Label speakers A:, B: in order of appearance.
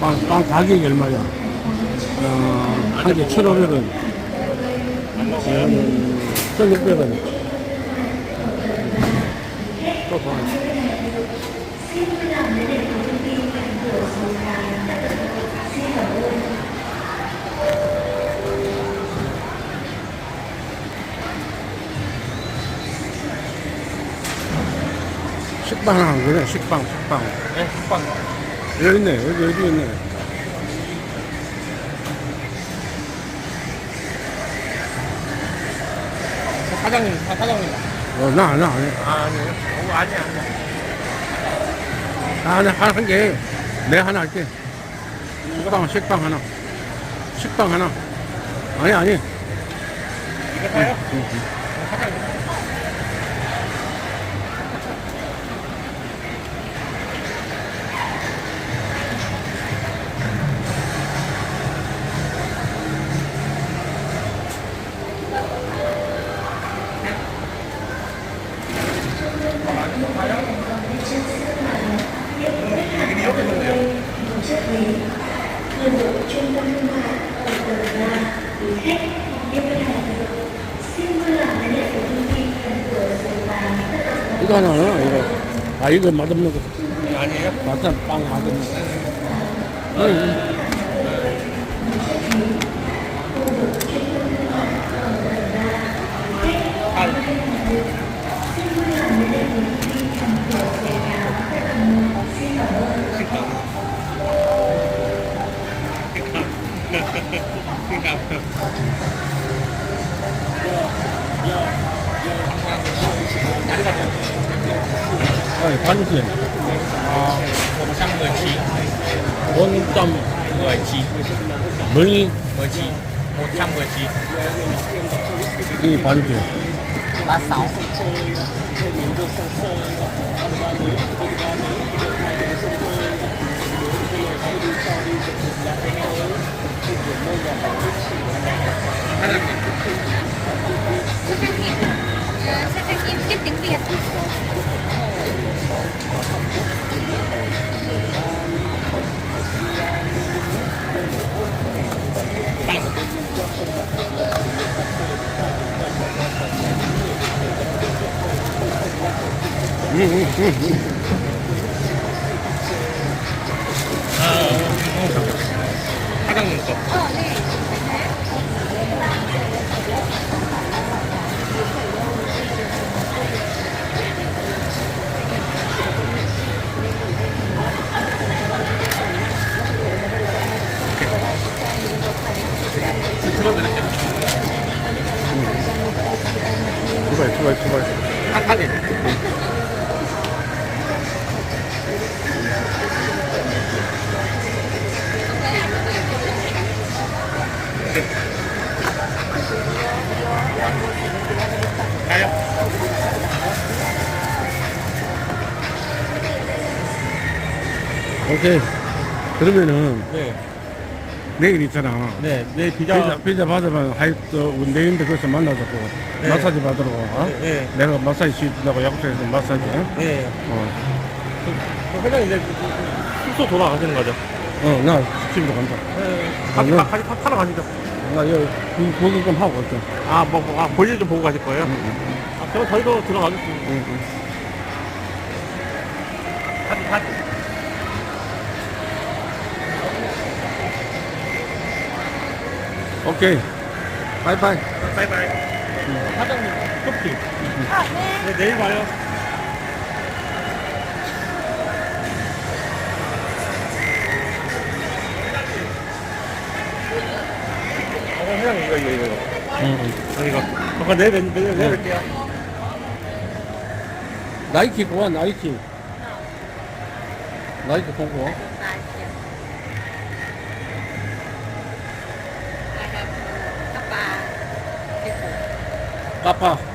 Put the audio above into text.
A: 빵, 빵 가격이 얼마야? 어, 한 개 1,500원. 예, 음, 1,600원. 또 봐. 식빵 하나 그래, 식빵, 식빵.
B: 네, 빵.
A: 여기 있네, 여기, 여기 있네.
B: 사장님, 사- 사장님.
A: 어, 나, 해.
B: 아, 아니에요? 어, 아니야, 아니야.
A: 아, 나 하나 한 개. 내 하나 할게. 식빵, 식빵 하나. 식빵 하나. 아니, 아니.
B: 이거 사요? 어, 사장
A: 이거 하나는, 이거. 아, 이거 맛없는 거.
B: 아니에요?
A: 맛은 빵 맛없는 거. đâu Ôi, bao nhiêu tiền?
B: Ờ, 119
A: 119 10
B: 19 119
C: Đi bao nhiêu tiền? 36
A: 응, 응, 응, 응.
B: 사
A: 오케이. 그러면은
B: 네.
A: 내일 있잖아.
B: 네, 내
A: 피자,
B: 비자.
A: 피자 받으면 하이, 또, 우리 내일인데 거기서 만나자고.
B: 네.
A: 마사지 받으러 가. 어?
B: 네.
A: 내가 마사지 시킨다고 약속해서 마사지. 어?
B: 네.
A: 어,
B: 그 회장님 이제 숙소 돌아가시는 거죠?
A: 어, 나 집으로 간다.
B: 네. 같이,
A: 네.
B: 가, 같이 타, 타러 가시죠.
A: 나 여기 그 고기 좀 하고 갈게.
B: 아, 뭐, 뭐, 아, 볼일 좀 보고 가실 거예요?
A: 응, 응,
B: 아, 그럼 저희도 들어가겠습니다.
A: 응, 응.
B: 같이, 같이.
A: 오케이. 바이바이.
B: 바이바이. 사장님, 커피.
C: Ờ, nè
B: 네, 내일 봐요. 이거, 이거, 이거. 아, 이거. 잠깐 내일, 내일 뵐게요.
A: 나이키 고와 나이키. 나이키.
C: Cấp ba
A: 까파.